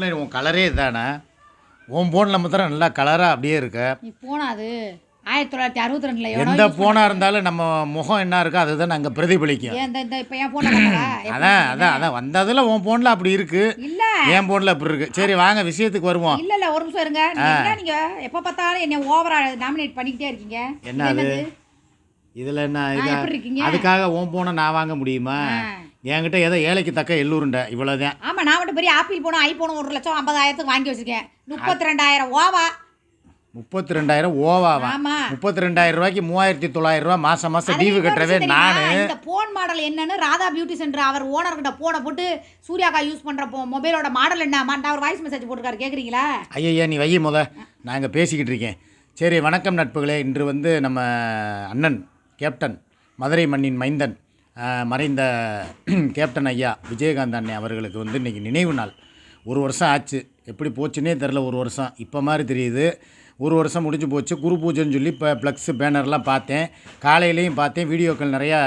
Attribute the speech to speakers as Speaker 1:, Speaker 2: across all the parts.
Speaker 1: இல்லை, உன் கலரே இதானே. உன் ஃபோனில் மாத்திரம் நல்லா கலராக அப்படியே இருக்கு.
Speaker 2: நீ போனா அது? ஆயிரத்தி தொள்ளாயிரத்தி அறுபத்தி ரெண்டுல
Speaker 1: எந்த ஃபோனாக இருந்தாலும் நம்ம முகம் என்ன இருக்கோ அதுதான் நாங்கள் பிரதிபலிக்கும்.
Speaker 2: ஏன் இந்த இந்த இப்போ என் போன
Speaker 1: அதான் அதான் அதான் வந்ததில் உன் ஃபோனில் அப்படி இருக்கு.
Speaker 2: இல்ல.
Speaker 1: என் ஃபோனில் அப்படி இருக்கு. சரி வாங்க விஷயத்துக்கு வருவோம்.
Speaker 2: இல்ல இல்ல ஒரு நிமிஷம் இருங்க. நீங்க என்ன நீங்க எப்ப பார்த்தாலும் என்னை ஓவரா நாமினேட் பண்ணிக்கிட்டே இருக்கீங்க?
Speaker 1: என்ன அது இதில் என்ன இது?
Speaker 2: எப்படி இருக்கீங்க?
Speaker 1: அதுக்காக உன் ஃபோனை நான் வாங்க முடியுமா? என்கிட்ட ஏதோ ஏழைக்கு தக்க எள்ளூருண்டை. இவ்வளோதான்
Speaker 2: ஆமா நான் மட்டும் பெரிய ஆப்பிள் போனும் ஐபோனும் ஒரு லட்சம் ஐம்பதாயிரத்துக்கு வாங்கி வச்சிருக்கேன். முப்பத்தி ரெண்டாயிரம் ஓவா.
Speaker 1: முப்பத்தி ரெண்டாயிரம் ஓவாவா?
Speaker 2: ஆமா.
Speaker 1: முப்பத்தி ரெண்டாயிரம் ரூபாய்க்கு மூவாயிரத்தி தொள்ளாயிரம் ரூபாய்
Speaker 2: அது
Speaker 1: டிவி
Speaker 2: இன்னொரு
Speaker 1: கட்டுறவே? நான்.
Speaker 2: இந்த போன் மாடல் என்னன்னு ராதா பியூட்டி சென்டர் அவர் ஓனர் கிட்ட போனை போட்டு சூர்யாக்கா யூஸ் பண்ற போ மொபைலோட மாடல் என்ன மாட்டா அவர் வாய்ஸ் மெசேஜ் போட்டுருக்காரு கேக்குறீங்களா?
Speaker 1: ஐயய்யா நீ வை முத. நான் இங்கே பேசிக்கிட்டு இருக்கேன். சரி வணக்கம் நட்புகளே. இன்று வந்து நம்ம அண்ணன் கேப்டன் மதுரை மண்ணின் மைந்தன். மறைந்த கேப்டன் ஐயா விஜயகாந்த் அண்ணன் அவர்களுக்கு வந்து இன்றைக்கி நினைவு நாள். ஒரு வருஷம் ஆச்சு. எப்படி போச்சுன்னே தெரில ஒரு வருஷம். இப்போ மாதிரி தெரியுது. ஒரு வருஷம் முடிஞ்சு போச்சு. குரு பூஜைன்னு சொல்லி இப்போ ப்ளக்ஸு பேனர்லாம் பார்த்தேன். காலையிலையும் பார்த்தேன். வீடியோக்கள் நிறையா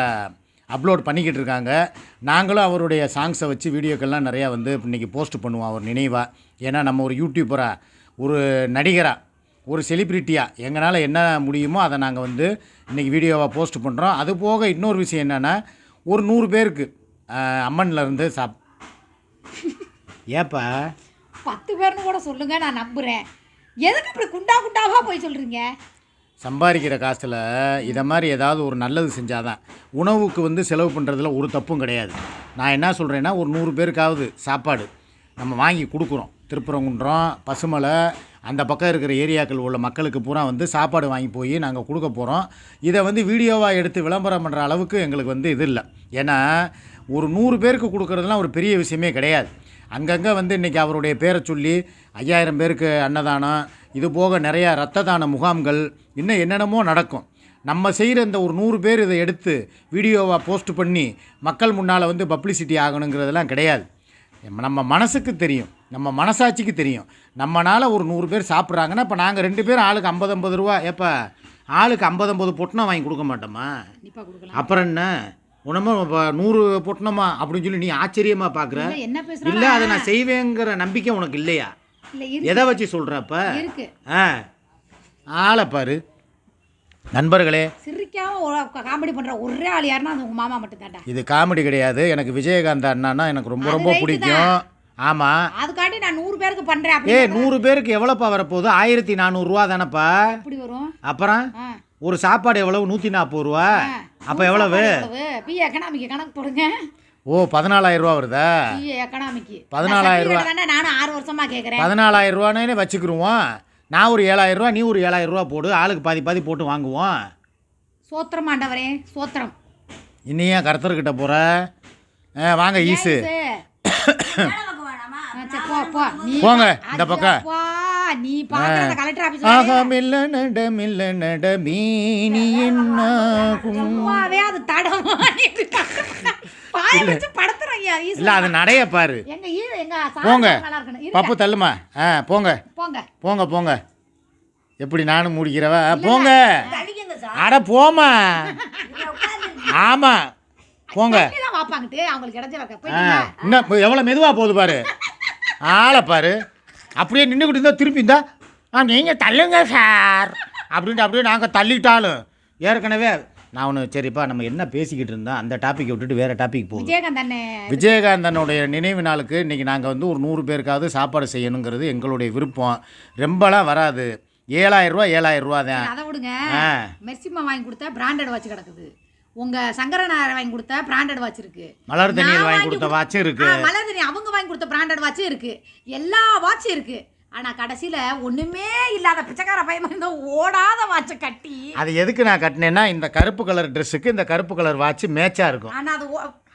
Speaker 1: அப்லோட் பண்ணிக்கிட்டு இருக்காங்க. நாங்களும் அவருடைய சாங்ஸை வச்சு வீடியோக்கள்லாம் நிறையா வந்து இன்றைக்கி போஸ்ட் பண்ணுவோம். அவர் நினைவாக ஏன்னா நம்ம ஒரு யூடியூபராக ஒரு நடிகராக ஒரு செலிப்ரிட்டியாக எங்களால் என்ன முடியுமோ அதை நாங்கள் வந்து இன்றைக்கி வீடியோவாக போஸ்ட் பண்ணுறோம் அது போக இன்னொரு விஷயம் என்னென்னா ஒரு நூறு பேருக்கு ஆஹ், அம்மன்ல இருந்து சாப் ஏப்பா?
Speaker 2: பத்து பேர்னு கூட சொல்லுங்க நான் நம்புறேன். எதுக்கு இப்படி குண்டா குண்டாவா போய் சொல்றீங்க?
Speaker 1: சம்பாதிக்கிற காசில் இதை மாதிரி ஏதாவது ஒரு நல்லது செஞ்சாதான் உணவுக்கு வந்து செலவு பண்ணுறதுல ஒரு தப்பும் கிடையாது. நான் என்ன சொல்கிறேன்னா ஒரு நூறு பேருக்காவது சாப்பாடு நம்ம வாங்கி கொடுக்குறோம். திருப்பரங்குன்றம் பசுமலை அந்த பக்கம் இருக்கிற ஏரியாக்கள் உள்ள மக்களுக்கு பூரா வந்து சாப்பாடு வாங்கி போய் நாங்கள் கொடுக்க போகிறோம் இதை வந்து வீடியோவாக எடுத்து விளம்பரம் பண்ணுற அளவுக்கு எங்களுக்கு வந்து இது இல்லை. ஏன்னா ஒரு நூறு பேருக்கு கொடுக்குறதுலாம் ஒரு பெரிய விஷயமே கிடையாது. அங்கங்கே வந்து இன்றைக்கி அவருடைய பேரை சொல்லி ஐயாயிரம் பேருக்கு அன்னதானம் இது போக நிறையா ரத்த தான முகாம்கள் இன்னும் என்னென்னமோ நடக்கும். நம்ம செய்கிற இந்த ஒரு நூறு பேர் இதை எடுத்து வீடியோவாக போஸ்ட் பண்ணி மக்கள் முன்னால் வந்து பப்ளிசிட்டி ஆகணுங்கிறதெல்லாம் கிடையாது. நம்ம மனசுக்கு தெரியும். நம்ம மனசாட்சிக்கு தெரியும். நம்மனால ஒரு நூறு பேர் சாப்பிட்றாங்கன்னா இப்போ நாங்கள் ரெண்டு பேரும் ஆளுக்கு ஐம்பது ஐம்பது ரூபா ஏப்பா ஆளுக்கு ஐம்பது ஐம்பது பொட்டணம் வாங்கி கொடுக்க மாட்டோமா? அப்புறம் என்ன? உணவு இப்போ நூறு பொட்டணமா அப்படின்னு சொல்லி நீ ஆச்சரியமாக பார்க்குற
Speaker 2: இல்ல, என்ன பேசுறாங்க
Speaker 1: இல்லை அதை நான் செய்வேங்கிற நம்பிக்கை உனக்கு இல்லையா? எதை வச்சு சொல்கிறப்ப ஆ. ஆளை பாரு. நண்பர்களே.
Speaker 2: சிரிக்காம காமெடி பண்ற ஒரே ஆள் யாருன்னா அது உங்க மாமா மட்டும் தாண்டா
Speaker 1: இது காமெடி கிடையாது. எனக்கு விஜயகாந்த் அண்ணான்னா எனக்கு ரொம்ப ரொம்ப பிடிக்கும். ஆமாம்
Speaker 2: அதுக்காண்டி நான் நூறு பேருக்கு பண்றேன்
Speaker 1: ஏ நூறு பேருக்கு எவ்வளோப்பா வரப்போகுது? ஆயிரத்தி நானூறுரூவா தானேப்பா?
Speaker 2: எப்படி வரும்?
Speaker 1: அப்புறம். ஒரு சாப்பாடு எவ்வளவு? நூற்றி நாற்பது ரூபா. அப்போ எவ்வளவு?
Speaker 2: பி எக்கனாமிக்கு கணக்கு போடுங்க.
Speaker 1: ஓ பதினாலாயிரம் ரூபா வருதா?
Speaker 2: எக்கனாமிக்கு
Speaker 1: பதினாலாயிரம் ரூபா.
Speaker 2: நானும் ஆறு வருஷமா கேக்குறேன்.
Speaker 1: பதினாலாயிரம் ரூபானே வச்சுக்கிருவோம். நான் ஒரு ஏழாயிரம் ரூபா நீ ஒரு ஏழாயிரம் ரூபா போடு. ஆளுக்கு பாதி பாதி போட்டு வாங்குவோம்.
Speaker 2: சோத்திரம் ஆண்டவரே சோத்திரம்.
Speaker 1: இன்னும் ஏன் கருத்தர்கிட்ட போகிற வாங்க ஈஸு
Speaker 2: நீ
Speaker 1: போங்க, இந்த பக்கம்.
Speaker 2: நீ பாக்குறத கலெக்டர் ஆபீஸ்
Speaker 1: ஆகாமில்ல நடமில்ல நடமீனி என்னாகும்
Speaker 2: அது தடமா பாய வச்சு படுத்துறோம் ஐயா ஈஸ்வரன்.
Speaker 1: இல்லை அது நடைய பாரு. போங்க. பப்பு தள்ளுமா? ஆ போங்க.
Speaker 2: போங்க.
Speaker 1: போங்க போங்க. எப்படி நானும் முடிக்கிறவா? போங்க. அட போமா ஆமா. போங்க.
Speaker 2: அவங்களுக்கு இடைஞ்சல இருக்க?
Speaker 1: ஆ.
Speaker 2: போயிட்டீங்களா?
Speaker 1: இன்னும் எவ்வளோ மெதுவாக போகுது பாரு. ஆளை பாரு. அப்படியே நின்றுக்கிட்டு இருந்தால் திருப்பி இருந்தா ஆ நீங்கள் தள்ளுங்க சார். அப்படின்ட்டு அப்படியே நாங்கள் தள்ளிட்டாலும். ஏற்கனவே நான் ஒன்று சரிப்பா நம்ம என்ன பேசிக்கிட்டு இருந்தோம் அந்த டாப்பிக்கை விட்டுட்டு வேறு டாபிக் போகுது.
Speaker 2: விஜயகாந்த் அண்ணே.
Speaker 1: விஜயகாந்தனுடைய நினைவு நாளுக்கு இன்றைக்கி நாங்கள் வந்து ஒரு நூறு பேருக்காவது சாப்பாடு செய்யணுங்கிறது எங்களுடைய விருப்பம். ரொம்பலாம் வராது. ஏழாயிரம் ரூபா ஏழாயிரம் ரூபா தான்.
Speaker 2: அதை விடுங்க. மெர்சிமா வாங்கி கொடுத்தா பிராண்டட் வாட்ச் கிடக்குது. உங்க சங்கரனார் வாங்கி கொடுத்தா பிராண்டட் வாட்ச் இருக்கு.
Speaker 1: மலர் தண்ணீர் வாங்கி கொடுத்த
Speaker 2: ஆ,
Speaker 1: இருக்கு.
Speaker 2: மலர் தண்ணி அவங்க வாங்கி கொடுத்த பிராண்டட் வாட்சும் இருக்கு. எல்லா வாட்சும் இருக்கு. ஆனா கடைசியில ஒண்ணுமே இல்லாத பிச்சைக்கார பையன் இந்த ஓடாத வாட்சை கட்டி.
Speaker 1: அது எதுக்கு நான் கட்டினேன்னா இந்த கருப்பு கலர் ட்ரெஸ்ஸுக்கு இந்த கருப்பு கலர் வாட்ச் மேட்சாக இருக்கும்.
Speaker 2: ஆனா அது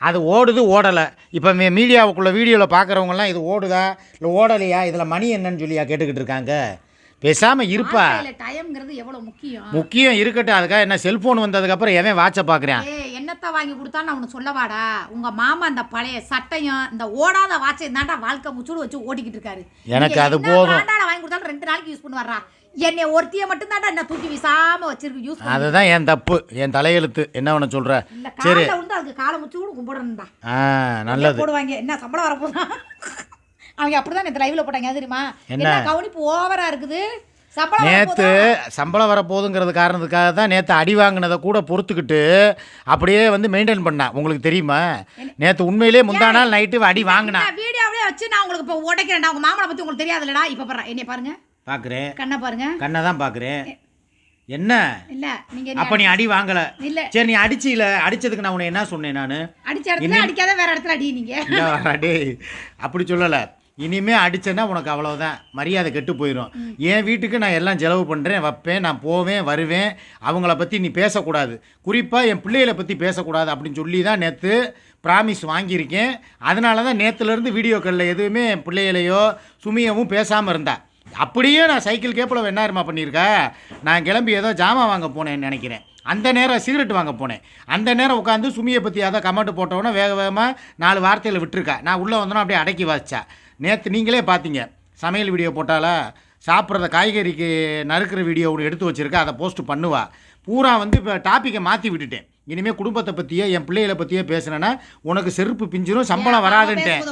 Speaker 1: அது ஓடுது ஓடலை. இப்போ மீடியாவுக்குள்ள வீடியோவில் பார்க்குறவங்கலாம் இது ஓடுதா இல்லை ஓடலையா இதில் மணி என்னன்னு சொல்லியா கேட்டுக்கிட்டு இருக்காங்க. பேசாமல் இருப்பா.
Speaker 2: வாழ்க்கையில டயம்ங்கிறது எவ்வளவு முக்கியம்?
Speaker 1: முக்கியம் இருக்கட்டும். அதுக்காக என்ன செல்ஃபோன் வந்ததுக்கப்புறம் எவன் வாட்சை பார்க்குறேன்
Speaker 2: என்னத்தை வாங்கி கொடுத்தா நான் உனக்கு சொல்லவாடா. உங்க மாமா இந்த பழைய சட்டையும் இந்த ஓடாத வாட்சை தாண்டா வாழ்க்கை முச்சூடு வச்சு ஓட்டிக்கிட்டு இருக்காரு.
Speaker 1: எனக்கு அது போதும்.
Speaker 2: வாங்கி கொடுத்தாலும் ரெண்டு நாளைக்கு யூஸ் பண்ணுவாரா? என்னை ஒருத்திய மட்டும் தாண்டா என்ன தூக்கி வீசாம வச்சிருக்கு யூஸ்
Speaker 1: அதுதான் என் தப்பு. என் தலையெழுத்து. என்ன ஒன்று
Speaker 2: இல்ல
Speaker 1: சரி.
Speaker 2: வந்து அதுக்கு காலை முச்சூடு கும்பிடணும்டா.
Speaker 1: ஆ நல்லது.
Speaker 2: போடுவாங்க? என்ன சம்பளம் வரப்போதா அவங்க அப்படிதான் நேற்று லைவ்ல போட்டாங்க தெரியுமா?
Speaker 1: என்ன?
Speaker 2: கவனிப்பு ஓவரா இருக்குது?
Speaker 1: நேற்று? சம்பளம் வரப்போகுதுங்கிறது காரணத்துக்காக தான் நேற்று அடி வாங்கினதை கூட பொறுத்துக்கிட்டு அப்படியே வந்து மெயின்டைன் பண்ணா. உங்களுக்கு தெரியுமா? நேற்று உண்மையிலே முந்தா நாள் நைட்டு அடி வாங்கினா.
Speaker 2: நான் வீடியோவிலே வச்சு நான் உங்களுக்கு இப்போ உடைக்கிறேன்டா உங்க மாமனை பத்தி உங்களுக்கு தெரியாதுல்லடா. இப்போ பாருங்க. என்னைய பாருங்க.
Speaker 1: பார்க்குறேன்
Speaker 2: கண்ணை பாருங்க.
Speaker 1: கண்ணை தான் பார்க்குறேன் என்ன?
Speaker 2: இல்ல நீங்க
Speaker 1: அப்போ நீ அடி வாங்கலை.
Speaker 2: இல்ல.
Speaker 1: சரி நீ அடிச்சில. அடிச்சதுக்கு நான் உன்னை என்ன சொன்னேன் நான்?
Speaker 2: அடிச்ச இடத்துல அடிக்காத வேற இடத்துல அடி நீங்க.
Speaker 1: அப்படி சொல்லலை. இனிமே அடிச்சேன்னா உனக்கு அவ்வளோதான் மரியாதை கெட்டு போயிடும் என் வீட்டுக்கு நான் எல்லாம் செலவு பண்ணுறேன் வைப்பேன் நான் போவேன் வருவேன். அவங்கள பற்றி நீ பேசக்கூடாது. குறிப்பாக என் பிள்ளைகளை பற்றி பேசக்கூடாது அப்படின்னு சொல்லி தான் நேற்று ப்ராமிஸ் வாங்கியிருக்கேன். அதனால தான் நேற்றுலேருந்து வீடியோக்களில் எதுவுமே என் பிள்ளைகளையோ சுமியவும் பேசாமல் இருந்தா. அப்படியே நான் சைக்கிள் கேப்பில் என்னாயிருமா பண்ணியிருக்கா? நான் கிளம்பி ஏதோ ஜாமான் வாங்க போனேன்னு நினைக்கிறேன். அந்த நேரம் சிகரெட் வாங்க போனேன். அந்த நேரம் உட்காந்து சுமியை பற்றி ஏதோ கமெண்ட் போட்டவொன்னே வேக வேகமாக நாலு வார்த்தையில் விட்டுருக்கா. நான் உள்ளே வந்தோன்னா அப்படியே அடக்கி வாசிச்சா. நேற்று நீங்களே பார்த்தீங்க சமையல் வீடியோ போட்டாலா சாப்பிட்றத காய்கறிக்கு நறுக்கிற வீடியோ ஒன்று எடுத்து வச்சிருக்கா அதை போஸ்ட் பண்ணுவா. பூரா வந்து இப்போ டாப்பிக்கை மாற்றி விட்டுட்டேன். இனிமேல் குடும்பத்தை பற்றியோ என் பிள்ளைகளை பற்றியோ பேசுனேன்னா உனக்கு செருப்பு பிஞ்சிரும் சம்பளம் வராதுன்ட்டேன்.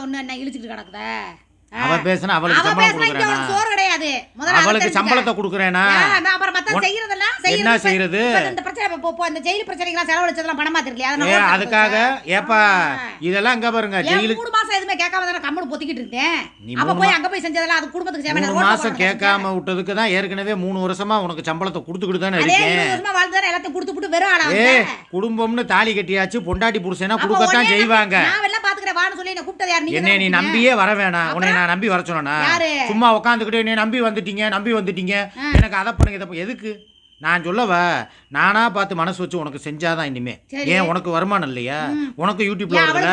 Speaker 1: அவ பேசுனா அவளுக்கு
Speaker 2: அவ
Speaker 1: சம்பளம் கொடுக்குறேனா?
Speaker 2: சோறு கிடையாது.
Speaker 1: அவளுக்கு. சம்பளத்தை கொடுக்குறேனா?
Speaker 2: அப்புறம் மத்த செய்யறதெல்லாம்
Speaker 1: என்ன
Speaker 2: செய்யறது. இந்த பிரச்சனை இப்ப இந்த ஜெயில் பிரச்சனைக்கெல்லாம் செலவழிச்சதெல்லாம் பணமா ஓட்டு
Speaker 1: அதுக்காக. ஏப்பா. இதெல்லாம் இங்க பாருங்க ஜெயிலுக்கு
Speaker 2: மூணு மாசம் எதுவுமே கேட்காம தானே பொத்திக்கிட்டு இருந்தேன்
Speaker 1: நீ
Speaker 2: அப்ப போய் அங்க போய் செஞ்சதெல்லாம் அது குடும்பத்துக்கு தேவையான
Speaker 1: மூணு மாசம் கேட்காம விட்டதுக்கு தான் ஏற்கனவே மூணு வருஷமா உனக்கு சம்பளத்தை கொடுத்துக்கிட்டு தானே இருக்கேன்.
Speaker 2: வருஷமா வாழ்ந்து தானே எல்லாத்தையும் கொடுத்து விட்டு வெறும் ஆளா.
Speaker 1: குடும்பம்னு தாலி கட்டியாச்சு பொண்டாட்டி புருஷனா கொடுக்கத்தான் செய்வாங்க.
Speaker 2: வான்னு சொல்லி என்ன கூப்பிட்டது யார்? நீங்க
Speaker 1: என்னை நீ? நம்பியே வர வேணாம். உன்னை நான் நம்பி வர சொன்னா? சும்மா உட்காந்துக்கிட்டு என்னை நம்பி வந்துட்டீங்க நம்பி வந்துட்டீங்க. எனக்கு அதை பண்ணுங்க இதை. எதுக்கு? நான் சொல்லவா நானா பார்த்து மனசு வச்சு உனக்கு செஞ்சாதான் இனிமே. ஏன் உனக்கு வருமானம் இல்லையா? உனக்கு யூடியூப்ல வருதுல?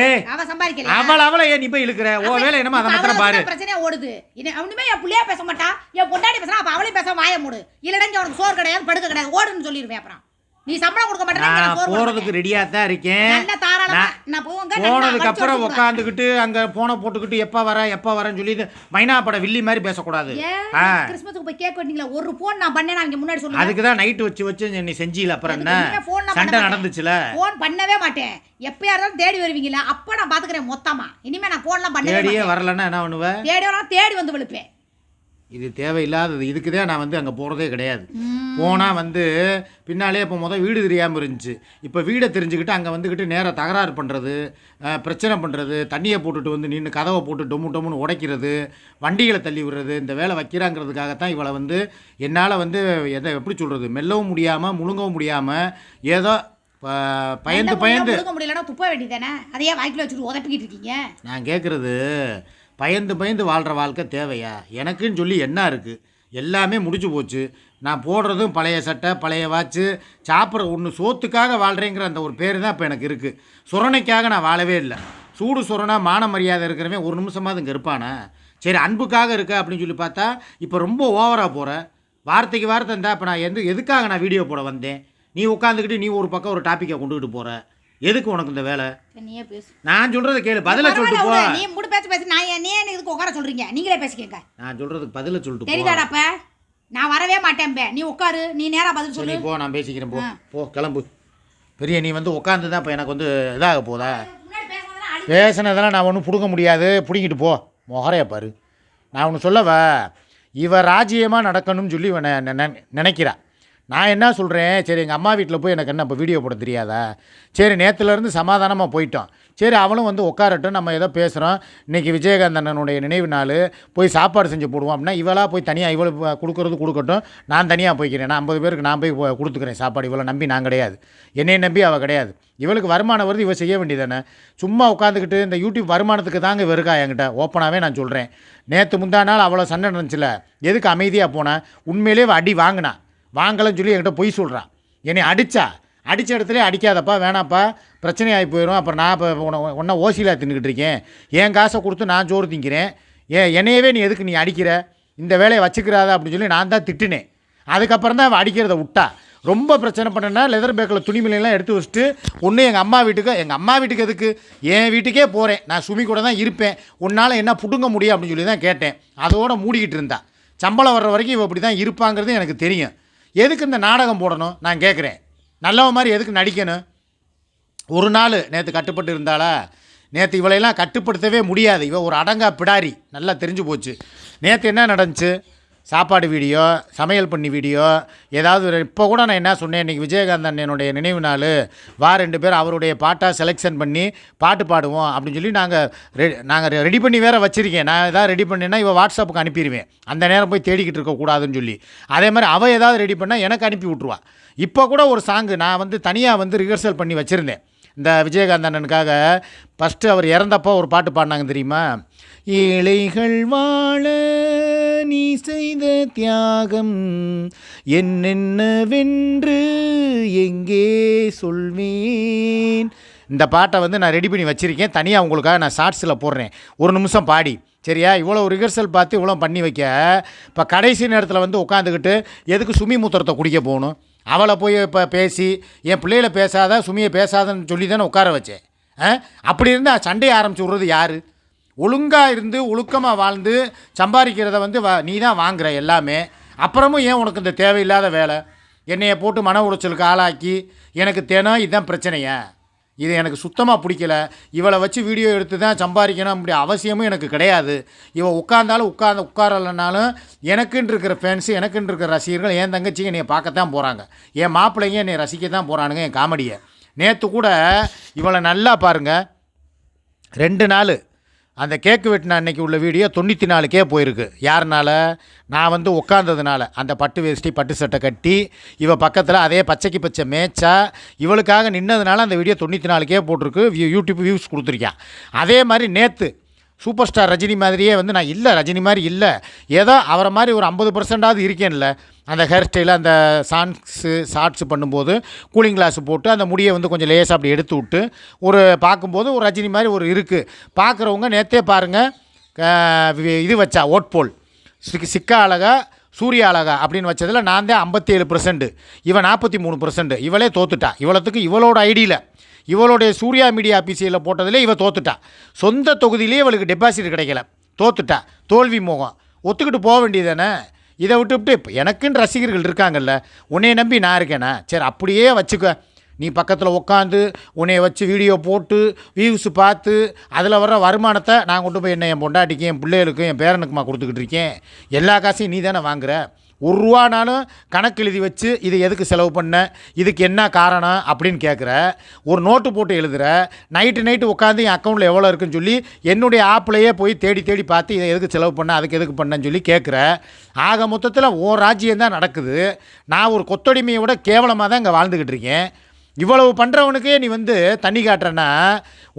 Speaker 1: ஏய்
Speaker 2: அவ சம்பாதிக்கல
Speaker 1: அவள் அவளை ஏன் நீ போய் இழுக்கிற? ஓ வேலை என்னமோ அதை மாத்திரம் பாரு.
Speaker 2: பிரச்சனையா ஓடுது. இனி அவனுமே என் புள்ளையா பேச மாட்டா. என் பொண்டாட்டி பேசுறா அப்ப அவளையும் பேச வாய மூடு. இல்லடா இங்க உனக்கு சோறு கிடையாது படுக்க கிடையாது. ஓடுன்னு சொல்லிருவேன் அப்புறம். நீ சம்பளம் கொடுக்க போட
Speaker 1: போறதுக்கு ரெடியா தான் இருக்கேன். நான் போனதுக்கு அப்புறம் உட்காந்துக்கிட்டு அங்க போனை போட்டுக்கிட்டு எப்ப வர எப்ப வரேன்னு சொல்லி மைனா பட வில்லி மாதிரி பேசக்கூடாது.
Speaker 2: கிறிஸ்மஸுக்கு போய் கேக் வெட்டிங்களா ஒரு போன் நான் பண்ணேன் அவங்க முன்னாடி சொல்லுங்க.
Speaker 1: அதுக்கு தான் நைட்டு வச்சு வச்சு நீ செஞ்சில அப்புறம் என்ன? சண்டை
Speaker 2: மாட்டேன்.
Speaker 1: நடந்துச்சுல?
Speaker 2: போன் பண்ணவே மாட்டேன். எப்பயா இருந்தாலும் தேடி வருவீங்களா அப்ப நான் பாத்துக்கிறேன் மொத்தமா. இனிமே நான் போன்லாம் பண்ணவே
Speaker 1: தேடியே
Speaker 2: மாட்டேன்.
Speaker 1: வரலன்னா என்ன பண்ணுவ?
Speaker 2: தேடி வரலாம் தேடி வந்து விழுப்பேன்.
Speaker 1: இது தேவையில்லாதது. இதுக்கு தான் நான் வந்து அங்கே போகிறதே கிடையாது. போனால் வந்து பின்னாலே இப்போ முதல் வீடு தெரியாமல் இருந்துச்சு. இப்போ வீடை தெரிஞ்சுக்கிட்டு அங்கே வந்துக்கிட்டு நேராக தகராறு பண்ணுறது பிரச்சனை பண்ணுறது தண்ணியை போட்டுட்டு வந்து நின்று கதவை போட்டு டொம்மு டொம்முன்னு உடைக்கிறது வண்டிகளை தள்ளி விடுறது இந்த வேலை வைக்கிறாங்கிறதுக்காகத்தான் இவளை வந்து என்னால் வந்து எதை எப்படி சொல்கிறது மெல்லவும் முடியாமல் முழுங்கவும் முடியாமல் ஏதோ பயந்து பயந்து
Speaker 2: முடியலன்னா துப்ப வேண்டியதானே அதையே வாய்க்குள்ள வச்சுட்டு உதப்பிக்கிட்டு இருக்கீங்க.
Speaker 1: நான் கேட்குறது பயந்து பயந்து வாழ்கிற வாழ்க்கை தேவையா? எனக்குன்னு சொல்லி என்ன இருக்குது எல்லாமே முடிஞ்சு போச்சு. நான் போடுறதும் பழைய சட்டை பழைய வாட்சு சாப்பிட்ற ஒன்று சோத்துக்காக வாழ்கிறேங்கிற அந்த ஒரு பேர் தான் இப்போ எனக்கு இருக்குது சுரணைக்காக நான் வாழவே இல்லை. சூடு சுரணா மான மரியாதை இருக்கிறவன் ஒரு நிமிஷமாவது இங்கே இருப்பானா? சரி அன்புக்காக இருக்க அப்படின்னு சொல்லி பார்த்தா இப்போ ரொம்ப ஓவராக போகிற வார்த்தைக்கு வார்த்தை இருந்தால் இப்போ நான் எந்த எதுக்காக நான் வீடியோ போட வந்தேன்? நீ உட்காந்துக்கிட்டு நீ ஒரு பக்கம் ஒரு டாப்பிக்கை கொண்டுக்கிட்டு போகிற எதுக்கு உனக்கு இந்த வேலை?
Speaker 2: நீயே பேசு.
Speaker 1: நான் சொல்கிறத கேளு பதிலை சொல்லிட்டு போ.
Speaker 2: நீ மூணு பேச்சு பேசு. நான் நீ என்ன இதுக்கு உட்கார சொல்றீங்க? நீங்களே பேசிக்கங்க.
Speaker 1: நான் சொல்றதுக்கு பதில சொல்லிட்டு போ.
Speaker 2: தெரியுதாடாப்ப நான் வரவே மாட்டேன் பே. நீ உட்காரு நீ நேரா பதில் சொல்லு.
Speaker 1: போ நான் பேசிக்கிறேன் போ. போ கிளம்பு. பெரிய நீ வந்து உட்காந்து தான் இப்போ எனக்கு வந்து இதாக போதா?
Speaker 2: பேசுனதெல்லாம்
Speaker 1: நான் ஒன்றும் பிடுங்க முடியாது. பிடுங்கிட்டு போ. முகரைய பாரு. நான் ஒன்று சொல்லவா? இவ ராஜ்யமாக நடக்கணும்னு சொல்லி நினைக்கிறா. நான் என்ன சொல்கிறேன் சரி எங்கள் அம்மா வீட்டில் போய் எனக்கு என்ன இப்போ வீடியோ போட தெரியாதா? சரி நேற்றுலேருந்து சமாதானமாக போயிட்டோம். சரி அவளும் வந்து உட்காரட்டும் நம்ம ஏதோ பேசுகிறோம் இன்றைக்கி விஜயகாந்த் அண்ணனுடைய நினைவு நாள். போய் சாப்பாடு செஞ்சு போடுவோம் அப்படின்னா இவளா போய் தனியாக இவ்வளோ கொடுக்குறது கொடுக்கட்டும். நான் தனியாக போய்க்கிறேன். நான் ஐம்பது பேருக்கு நான் போய் கொடுத்துக்கிறேன் சாப்பாடு. இவ்வளோ நம்பி நான் கிடையாது. என்னையை நம்பி அவள் கிடையாது. இவளுக்கு வருமானம் வருது இவள் செய்ய வேண்டியதானே? சும்மா உட்காந்துக்கிட்டு இந்த யூடியூப் வருமானத்துக்கு தாங்க இவ இருக்கா என்கிட்ட ஓப்பனாகவே நான் சொல்கிறேன் நேற்று முந்தா நாள் அவ்வளோ சண்டை நடந்துச்சுல. எதுக்கு அமைதியாக போனேன் உண்மையிலே அடி வாங்கினா. வாங்கலைன்னு சொல்லி என்கிட்ட பொய் சொல்கிறான் என்னை அடித்தா அடித்த இடத்துல அடிக்காதப்பா வேணாப்பா பிரச்சனை ஆகி போயிடும் அப்புறம் நான் இப்போ ஒன்றா ஓசியில் தின்னுக்கிட்டு இருக்கேன். என் காசை கொடுத்து நான் சோறு திங்கிறேன். ஏன் என்னையவே நீ எதுக்கு நீ அடிக்கிற? இந்த வேலையை வச்சுக்கிறாத அப்படின்னு சொல்லி நான் தான் திட்டினேன். அதுக்கப்புறம் தான் அவன் அடிக்கிறத விட்டா. ரொம்ப பிரச்சனை பண்ணனா லெதர் பேக்கில் துணிமணிலாம் எடுத்து வச்சுட்டு ஒன்று எங்கள் அம்மா வீட்டுக்கு எங்கள் அம்மா வீட்டுக்கு எதுக்கு? என் வீட்டுக்கே போகிறேன் நான் சுமி கூட தான் இருப்பேன். உன்னால் என்ன புடுங்க முடியும் அப்படின்னு சொல்லி தான் கேட்டேன். அதோட மூடிக்கிட்டு இருந்தா. சம்பளம் வர்ற வரைக்கும் இவ இப்படி தான் இருப்பாங்கிறது எனக்கு தெரியும். எதுக்கு இந்த நாடகம் போடணும்? நான் கேட்குறேன் நல்லவ மாதிரி எதுக்கு நடிக்கணும்? ஒரு நாள் நேற்று கட்டுப்பட்டு இருந்தாளா? நேற்று இவளையெல்லாம் கட்டுப்படுத்தவே முடியாது. இவள் ஒரு அடங்கா பிடாரி. நல்லா தெரிஞ்சு போச்சு. நேற்று என்ன நடந்துச்சு? சாப்பாடு வீடியோ சமையல் பண்ணி வீடியோ ஏதாவது ஒரு இப்போ கூட நான் என்ன சொன்னேன் இன்றைக்கி விஜயகாந்த் அண்ணனுடைய நினைவு நாள் வா ரெண்டு பேர் அவருடைய பாட்டாக செலெக்ஷன் பண்ணி பாட்டு பாடுவோம் அப்படின்னு சொல்லி நாங்கள் ரெ நாங்கள் ரெடி பண்ணி வேறு வச்சுருக்கேன். நான் எதாவது ரெடி பண்ணேன்னா இவள் வாட்ஸ்அப்புக்கு அனுப்பிடுவேன் அந்த நேரம் போய் தேடிக்கிட்டு இருக்கக்கூடாதுன்னு சொல்லி. அதே மாதிரி அவள் ஏதாவது ரெடி பண்ணால் எனக்கு அனுப்பி விட்ருவா இப்போ கூட ஒரு சாங்கு நான் வந்து தனியாக வந்து ரிஹர்சல் பண்ணி வச்சுருந்தேன். இந்த விஜயகாந்த் அண்ணனுக்காக ஃபஸ்ட்டு அவர் இறந்தப்போ ஒரு பாட்டு பாடினாங்க தெரியுமா? ஏழைகள் வாழ நீ செய்த தியாகம் என்னென்னவென்று எங்கே சொல்வேன்? இந்த பாட்டை வந்து நான் ரெடி பண்ணி வச்சுருக்கேன். தனியாக உங்களுக்காக நான் ஷார்ட்ஸில் போடுறேன். ஒரு நிமிஷம் பாடி. சரியா? இவ்வளோ ரிஹர்சல் பார்த்து இவ்வளோ பண்ணி வைக்க. இப்போ கடைசி நேரத்தில் வந்து உட்காந்துக்கிட்டு எதுக்கு சுமி மூத்திரத்தை குடிக்க போகணும்? அவளை போய் இப்போ பேசி என் பிள்ளைகளை பேசாத சுமியை பேசாதன்னு சொல்லி தானே உட்கார வச்சேன். ஆ? அப்படி இருந்தால் சண்டையை ஆரம்பிச்சு விட்றது யார்? ஒழுங்காக இருந்து ஒழுக்கமாக வாழ்ந்து சம்பாதிக்கிறத வந்து வ நீ தான் வாங்குற எல்லாமே. அப்புறமும் ஏன் உனக்கு இந்த தேவையில்லாத வேலை? என்னையை போட்டு மன உளைச்சலுக்கு ஆளாக்கி எனக்கு தினம் இதுதான் பிரச்சனையா? இது எனக்கு சுத்தமாக பிடிக்கல. இவளை வச்சு வீடியோ எடுத்து தான் சம்பாதிக்கணும் அப்படி அவசியமும் எனக்கு கிடையாது. இவள் உட்காந்தாலும் உட்கார்ந்து உட்காரலைனாலும் எனக்குன்னு இருக்கிற ஃபேன்ஸு எனக்குன்னு இருக்கிற ரசிகர்கள் என் தங்கச்சிங்க என்னை பார்க்கத்தான் போகிறாங்க என் மாப்பிள்ளைங்க என்னை ரசிக்க தான் போகிறானுங்க என் காமெடியை. நேற்று கூட இவளை நல்லா பாருங்கள் ரெண்டு நாள் அந்த கேக்கு வெட்டின அன்னைக்கு உள்ள வீடியோ தொண்ணூற்றி நாலுக்கே போயிருக்கு. யாருனால? நான் வந்து உட்காந்ததுனால அந்த பட்டு வேஷ்டி பட்டு சட்டை கட்டி இவ பக்கத்தில் அதே பச்சைக்கு பச்சை மேய்ச்சா இவளுக்காக நின்னதுனால அந்த வீடியோ தொண்ணூற்றி நாலுக்கே போட்டிருக்கு. வியூ- யூடியூப் வியூஸ் கொடுத்துருக்கேன் அதே மாதிரி நேற்று சூப்பர் ஸ்டார் ரஜினி மாதிரியே வந்து நான் இல்லை ரஜினி மாதிரி இல்லை. ஏதோ அவரை மாதிரி ஒரு ஐம்பது பர்சன்டாவது இருக்கேன்ல. அந்த ஹேர் ஸ்டைலில் அந்த சாங்ஸு ஷார்ட்ஸு பண்ணும்போது கூலிங் கிளாஸ் போட்டு அந்த முடியை வந்து கொஞ்சம் லேசாக அப்படி எடுத்து விட்டு ஒரு பார்க்கும்போது ஒரு ரஜினி மாதிரி ஒரு இருக்குது பார்க்குறவங்க நேற்றே பாருங்கள் இது வச்சா ஓட் போல் சிக்கா அழகா சூரிய அழகா அப்படின்னு வச்சதில் நான் தான் ஐம்பத்தி ஏழு பர்சன்ட் இவன் நாற்பத்தி மூணு பர்சன்ட் இவளே தோத்துட்டா. இவ்வளோத்துக்கு இவளோட ஐடியில் இவளுடைய சூர்யா மீடியா ஆஃபீஸில் போட்டதில் இவள் தோத்துட்டா. சொந்த தொகுதியிலே இவளுக்கு டெபாசிட் கிடைக்கல. தோத்துட்டா. தோல்வி மோகம். ஒத்துக்கிட்டு போக வேண்டியதானே இதை விட்டுவிட்டு இப்போ எனக்குன்னு ரசிகர்கள் இருக்காங்கல்ல. உன்னையை நம்பி நான் இருக்கேனா? சரி அப்படியே வச்சுக்க. நீ பக்கத்தில் உட்காந்து உன்னைய வச்சு வீடியோ போட்டு வியூஸ் பார்த்து அதில் வர்ற வருமானத்தை நான் கொண்டு போய் என்ன என் பொண்டாட்டிக்கு என் பிள்ளைகளுக்கும் என் பேரனுக்குமா கொடுத்துக்கிட்டு இருக்கேன். எல்லா காசையும் நீ தானே வாங்குற? ஒரு ரூபானாலும் கணக்கு எழுதி வச்சு இது எதுக்கு செலவு பண்ண? இதுக்கு என்ன காரணம்? அப்படின்னு கேட்குற ஒரு நோட்டு போட்டு எழுதுற நைட்டு நைட்டு உட்காந்து என் அக்கௌண்ட்டில் எவ்வளோ இருக்குன்னு சொல்லி என்னுடைய ஆப்லேயே போய் தேடி தேடி பார்த்து இதை எதுக்கு செலவு பண்ண அதுக்கு எதுக்கு பண்ணேன்னு சொல்லி கேட்குற ஆக மொத்தத்தில் ஓ ராஜ்யம் தான் நடக்குது. நான் ஒரு கொத்தடிமையை விட கேவலமாக தான் இங்கே வாழ்ந்துக்கிட்டு இருக்கேன். இவ்வளவு பண்ணுறவனுக்கே நீ வந்து தண்ணி காட்டுறேன்னா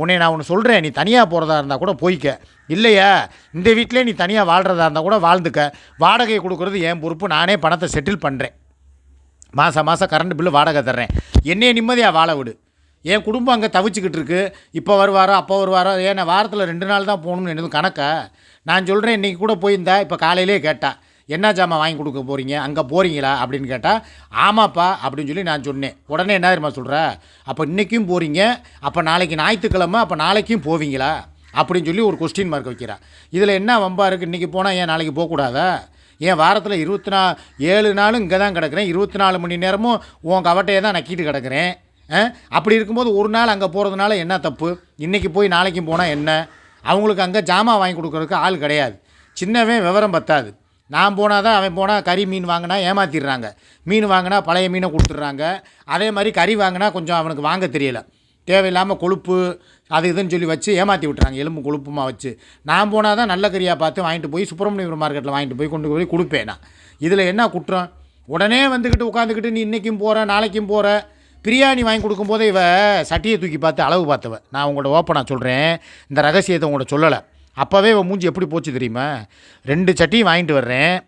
Speaker 1: உன்னை நான் ஒன்று சொல்கிறேன் நீ தனியாக போகிறதா இருந்தால் கூட போய்க்க. இல்லையா? இந்த வீட்டிலே நீ தனியாக வாழ்கிறதா இருந்தால் கூட வாழ்ந்துக்க. வாடகை கொடுக்குறது என் பொறுப்பு. நானே பணத்தை செட்டில் பண்ணுறேன் மாதம் மாதம் கரண்ட் பில்லு வாடகை தர்றேன். என்னைய நிம்மதியாக வாழ விடு. என் குடும்பம் அங்கே தவிச்சுக்கிட்டு இருக்கு. இப்போ வருவாரோ அப்போ வருவாரோ ஏன்னா வாரத்தில் ரெண்டு நாள் தான் போகணும்னு எனக்கு கணக்கா? நான் சொல்கிறேன் இன்றைக்கி கூட போயிருந்தா இப்போ காலையிலே கேட்டா. என்ன ஜாமான் வாங்கி கொடுக்க போகிறீங்க அங்கே போகிறீங்களா அப்படின்னு கேட்டால் ஆமாப்பா அப்படின்னு சொல்லி நான் சொன்னேன். உடனே என்ன தெரியுமா சொல்கிற அப்போ இன்றைக்கும் போகிறீங்க அப்போ நாளைக்கு ஞாயிற்றுக்கிழமை அப்போ நாளைக்கும் போவீங்களா? அப்படின்னு சொல்லி ஒரு கொஸ்டின் மார்க் வைக்கிறா. இதில் என்ன வம்பா இருக்குது இன்றைக்கி போனால் ஏன் நாளைக்கு போகக்கூடாதா? ஏன் வாரத்தில் இருபத்தி நா ஏழு நாளும் இங்கே தான் கிடக்கிறேன். இருபத்தி நாலு மணி நேரமும் உன் கவட்டையை தான் நக்கிட்டு கிடக்கிறேன். அப்படி இருக்கும்போது ஒரு நாள் அங்கே போகிறதுனால என்ன தப்பு? இன்றைக்கி போய் நாளைக்கும் போனால் என்ன? அவங்களுக்கு அங்கே ஜாமான் வாங்கி கொடுக்குறதுக்கு ஆள் கிடையாது. சின்னவே விவரம் பத்தாது. நான் போனால் தான் அவன் போனால் கறி மீன் வாங்கினா ஏமாத்திடுறாங்க. மீன் வாங்கினா பழைய மீனை கொடுத்துட்றாங்க. அதே மாதிரி கறி வாங்கினா கொஞ்சம் அவனுக்கு வாங்க தெரியலை. தேவையில்லாமல் கொழுப்பு அது இதுன்னு சொல்லி வச்சு ஏமாற்றி விட்றாங்க எலும்பு கொழுப்புமா வச்சு. நான் போனால் தான் நல்ல கறியாக பார்த்து வாங்கிட்டு போய் சுப்பிரமணியபுரம் மார்க்கெட்டில் வாங்கிட்டு போய் கொண்டு போய் கொடுப்பேன் நான். இதில் என்ன குற்றம்? உடனே வந்துக்கிட்டு உட்காந்துக்கிட்டு நீ இன்றைக்கும் போகிற நாளைக்கும் போகிற பிரியாணி வாங்கி கொடுக்கும்போதே இவ சட்டியை தூக்கி பார்த்து அளவு பார்த்தவ. நான் உங்களோட ஓப்பனாக சொல்கிறேன் இந்த ரகசியத்தை உங்கள்கிட்ட சொல்லலை. அப்போவே இவன் மூஞ்சி எப்படி போச்சு தெரியுமா? ரெண்டு சட்டியும் வாங்கிட்டு வர்றேன்.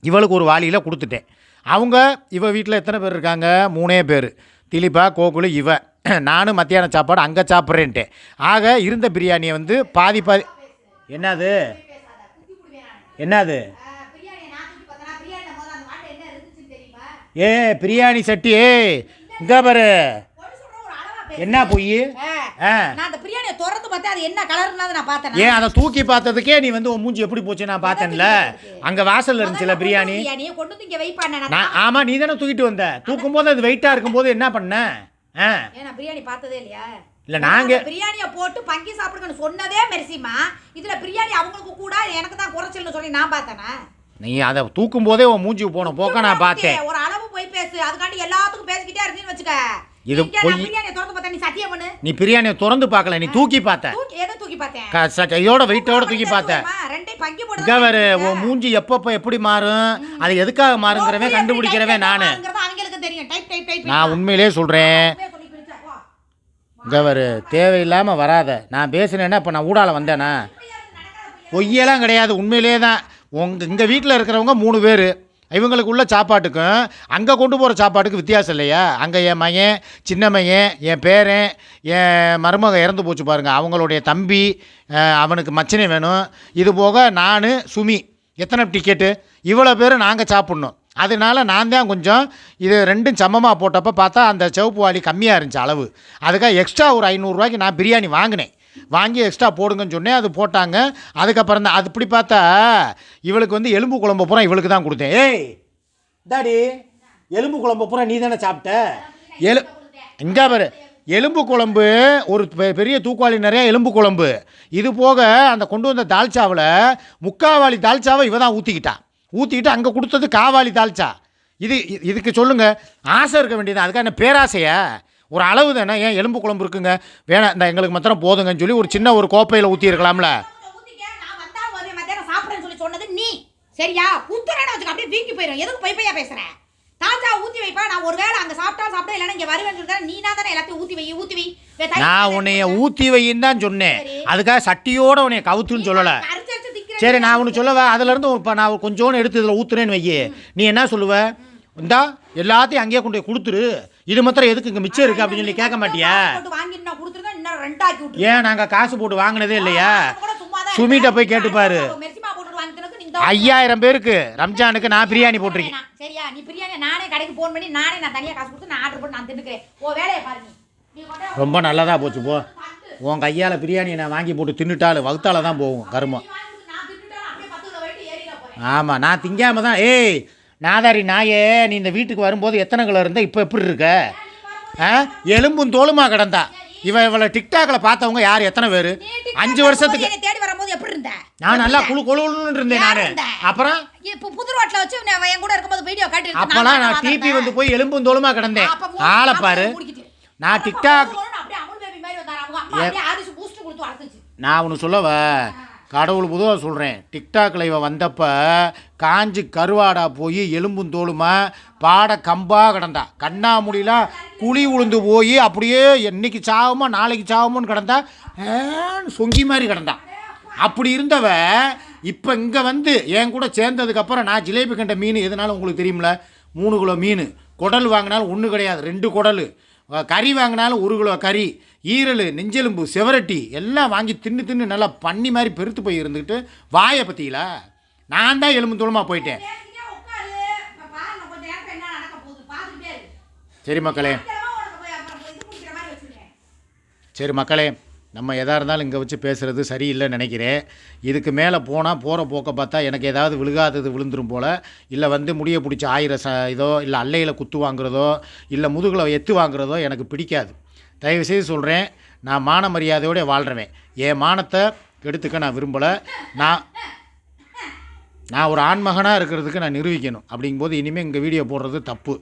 Speaker 1: இவளுக்கு ஒரு வாளியில் கொடுத்துட்டேன். அவங்க இவ வீட்டில் எத்தனை பேர் இருக்காங்க? மூணே பேர். திலீபா கோகுலு இவ. நானும் மத்தியான சாப்பாடு அங்கே சாப்பிட்றேன்ட்டேன். ஆக இருந்த பிரியாணியை வந்து பாதி பாதி என்னது? என்னது? ஏ பிரியாணி சட்டி ஏ இங்கே பாரு
Speaker 2: ஒன்று சொல்ற ஒரு அளவா பேசு.
Speaker 1: என்ன பொய்?
Speaker 2: நான் அந்த பிரியாணியை திறந்து பார்த்தேன் அது என்ன கலர்னு நான் பார்த்தேன்.
Speaker 1: ஏன் அதை தூக்கி பார்த்ததுக்கே நீ வந்து உன் மூஞ்சி எப்படி போச்சு நான் பார்த்தேன்ல? அங்கே வாசல்ல இருந்துச்சுல பிரியாணி?
Speaker 2: கொண்டு வந்து இங்க வெயிட்
Speaker 1: நான் ஆமாம் நீ தானே தூக்கிட்டு வந்த. தூக்கும்போது அது வெயிட்டாக இருக்கும்போது என்ன பண்ண? ஆ.
Speaker 2: ஏன் நான் பிரியாணி பார்த்ததே இல்லையா?
Speaker 1: இல்லை நாங்கள்
Speaker 2: பிரியாணியை போட்டு பங்கி சாப்பிடுங்கன்னு சொன்னதே மெர்சிமா. இதுல பிரியாணி அவங்களுக்கு கூட எனக்கு தான் குறைச்சல்னு சொல்லி நான் பார்த்தேனா?
Speaker 1: நீ அதை தூக்கும் போதே உன் மூஞ்சி போன போக்க நான் பார்த்தேன்.
Speaker 2: ஒரு அளவு போய் பேசு. அதுக்காண்டி எல்லாத்துக்கும் பேசிக்கிட்டே இருந்தீன்னு வச்சுக்க.
Speaker 1: இது பொய்.
Speaker 2: நீ
Speaker 1: பிரியாணியை திறந்து பார்க்கல நீ தூக்கி பார்த்த. கையோட வெயிட்டோட தூக்கி பார்த்த. வேறு உன் மூஞ்சி எப்பப்போ எப்படி மாறும்? அது எதுக்காக மாறுங்கிறவன் கண்டுபிடிக்கிறவன் நான். நான் உண்மையிலே சொல்கிறேன் வேறு தேவையில்லாமல் வராத. நான் பேசுனேன்னா இப்போ நான் ஊடால வந்தேனா? பொய்யெல்லாம் கிடையாது உண்மையிலே தான். உங்கள் இங்கே வீட்டில் இருக்கிறவங்க மூணு பேர். இவங்களுக்கு உள்ள சாப்பாட்டுக்கும் அங்கே கொண்டு போகிற சாப்பாட்டுக்கு வித்தியாசம் இல்லையா? அங்கே என் மகன் சின்ன மகன் என் பேரன் என் மருமக இறந்து போச்சு பாருங்கள் அவங்களுடைய தம்பி அவனுக்கு மச்சனை வேணும். இது போக நான் சுமி. எத்தனை டிக்கெட்டு இவ்வளோ பேர் நாங்கள் சாப்பிட்ணும். அதனால நான் தான் கொஞ்சம் இது ரெண்டும் சமமாக போட்டப்போ பார்த்தா அந்த சிவப்பு வாளி கம்மியாக இருந்துச்சு அளவு. அதுக்காக எக்ஸ்ட்ரா ஒரு ஐநூறுரூவாய்க்கு நான் பிரியாணி வாங்கினேன். வாங்கி எக்ஸ்ட்ரா போடுங்கன்னு சொன்னேன் அது போட்டாங்க. அதுக்கப்புறம் தான் அது இப்படி பார்த்தா இவளுக்கு வந்து எலும்பு குழம்பு பூரா இவளுக்கு தான் கொடுத்தேன். ஏய் டாடி எலும்பு குழம்பு பூரா நீ தானே சாப்பிட்ட? எலு இங்கே பாரு எலும்பு குழம்பு ஒரு பெ- பெரிய தூக்குவாளி நிறைய எலும்பு குழம்பு. இது போக அந்த கொண்டு வந்த தால்ச்சாவில் முக்காவாளி தால்ச்சாவை இவ தான் ஊற்றிக்கிட்டா ஊற்றிக்கிட்டு அங்கே கொடுத்தது காவாளி தால்ச்சா. இது இதுக்கு சொல்லுங்கள் ஆசை இருக்க வேண்டியது அதுக்காக என்ன பேராசையா? ஒரு அளவு தானே? ஏன் எலும்பு குழம்பு இருக்குங்க? வேணாம் இந்த எங்களுக்கு மாத்திரம் போதுங்கன்னு சொல்லி ஒரு சின்ன ஒரு கோப்பையில் ஊற்றி இருக்கலாம்ல.
Speaker 2: ஒரு சரியா? குத்துறேன்னு வச்சுக்க அப்படியே வீங்கி போயிடும் எதுக்கு பொய் பொய்யா பேசுற? தாத்தா ஊத்தி வைப்பா. நான் ஒருவேளை அங்க சாப்பிட்டா சாப்பிட்டா இல்லைன்னா இங்க வருவேன்னு சொல்லி நீ தானே எல்லாத்தையும் ஊத்தி வை ஊத்தி வை.
Speaker 1: நான் உன்னைய. ஊற்றி வையின்னு தான் சொன்னேன். அதுக்காக சட்டியோட உன்னைய கவுத்துன்னு சொல்லலை. சரி நான் ஒன்று சொல்லவா? அதுலேருந்து நான் கொஞ்சோன்னு எடுத்து இதில் ஊற்றுறேன்னு வையே. நீ என்ன சொல்லுவ? இந்தா எல்லாத்தையும் அங்கேயே கொண்டு போய் கொடுத்துரு. இது மாத்திரம் எதுக்கு இங்கே மிச்சம் இருக்குது அப்படின்னு சொல்லி கேட்க மாட்டியா? ஏன் நாங்கள் காசு போட்டு வாங்கினதே இல்லையா? சுமிட்ட போய் கேட்டுப்பாரு ஐயாயிரம் பேருக்கு ரம்ஜானுக்கு நான் பிரியாணி போட்டிருக்கேன்.
Speaker 2: சரியா நீ பிரியாணி நானே கடைக்கு ஃபோன் பண்ணி நானே நான் தனியா காசு கொடுத்து நான் ஆர்டர் போட்டு நான் தின்னுக்கிறேன். ஓ வேலையை
Speaker 1: ரொம்ப நல்லதாக போச்சு போ. உன் கையால் பிரியாணியை நான் வாங்கி போட்டு தின்னுட்டாலும் வகுத்தால தான் போகும் கருமம். ஆமாம் நான் திங்காம தான் ஏய் நாதாரி நாயே நீ இந்த வீட்டுக்கு வரும்போது எத்தனை கிலோ இருந்தா இப்போ எப்படி இருக்க? ஆ? எலும்பும் தோலுமா கிடந்தா. இவ இவளை டிக்டாக்கில் பார்த்தவங்க யார்? எத்தனை பேர்? அஞ்சு வருஷத்துக்கு
Speaker 2: தேடி வரும்போது எப்படி இருந்த?
Speaker 1: நான் நல்லா குழு குழுன்னு இருந்தேன் நான்? அப்புறம்?
Speaker 2: இப்போ புது ரோட்ல வச்சு என் கூட இருக்கும்போது வீடியோ காட்டி
Speaker 1: அப்போலாம் நான் டிபி வந்து போய் எலும்பும் தோலுமா கிடந்தேன். ஆளை பாரு. நான் டிக்டாக் நான் ஒன்று சொல்லவ? கடவுள் புதுவாக சொல்கிறேன் டிக்டாக் லைவை வந்தப்போ காஞ்சி கருவாடா போய் எலும்பும் தோளுமா பாட கம்பாக கிடந்தா. கண்ணாமூடிலாம் குழி உளுந்து போய் அப்படியே என்னைக்கு சாகுமோ நாளைக்கு சாகுமோன்னு கிடந்தா சொங்கி மாதிரி கிடந்தா. அப்படி இருந்தவ இப்போ இங்கே வந்து என் கூட சேர்ந்ததுக்கப்புறம் நான் ஜிலேபி கண்ட மீன் எதுனாலும் உங்களுக்கு தெரியுமில? மூணு கிலோ மீன். குடல் வாங்கினாலும் ஒன்று கிடையாது. ரெண்டு குடல். கறி வாங்கினாலும் ஒரு கிலோ கறி ஈரல் நெஞ்செலும்பு செவரட்டி எல்லாம் வாங்கி தின்னு தின்னு நல்லா பண்ணி மாதிரி பெருத்து போய் இருந்துக்கிட்டு வாயை பற்றிங்களா நான் தான் எலும்பு தூளமாக போயிட்டேன். சரி மக்களே. சரி மக்களே நம்ம எதாக இருந்தாலும் இங்கே வச்சு பேசுகிறது சரியில்லைன்னு நினைக்கிறேன். இதுக்கு மேலே போனால் போகிற போக்க பார்த்தா எனக்கு ஏதாவது விழுகாதது விழுந்துரும் போல். இல்லை வந்து முடிய பிடிச்ச ஆயிரம் ச இதோ இல்லை அல்லையில் குத்து வாங்குறதோ இல்லை முதுகில் எத்து வாங்குறதோ எனக்கு பிடிக்காது. தயவுசெய்து சொல்கிறேன் நான் மான மரியாதையோடு வாழ்கிறவேன் என் மானத்தை கெடுத்துக்க நான் விரும்பலை. நான் நான் ஒரு ஆண்மகனாக இருக்கிறதுக்கு நான் நிரூபிக்கணும். அப்படிங்கும்போது இனிமேல் இங்கே வீடியோ போடுறது தப்பு.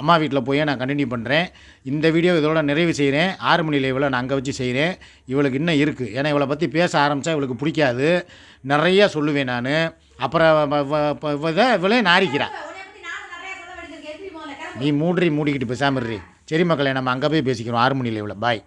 Speaker 1: அம்மா வீட்டில் போய் நான் கண்டினியூ பண்ணுறேன் இந்த வீடியோ இதோட நிறைவு செய்கிறேன் ஆறு மணி லைவில் நான் அங்கே வச்சு செய்கிறேன் இவளுக்கு இன்னும் இருக்குது ஏன்னா இவளை பற்றி பேச ஆரம்பித்தா இவளுக்கு பிடிக்காது. நிறையா சொல்லுவேன் நான். அப்புறம் இதை இவளே நாரிக்கிறா. நீ மூடி மூடிக்கிட்டு பேசாம சரி மக்களை நம்ம அங்கே போய் பேசிக்கிறோம். ஆறு மணி லைவில் பாய்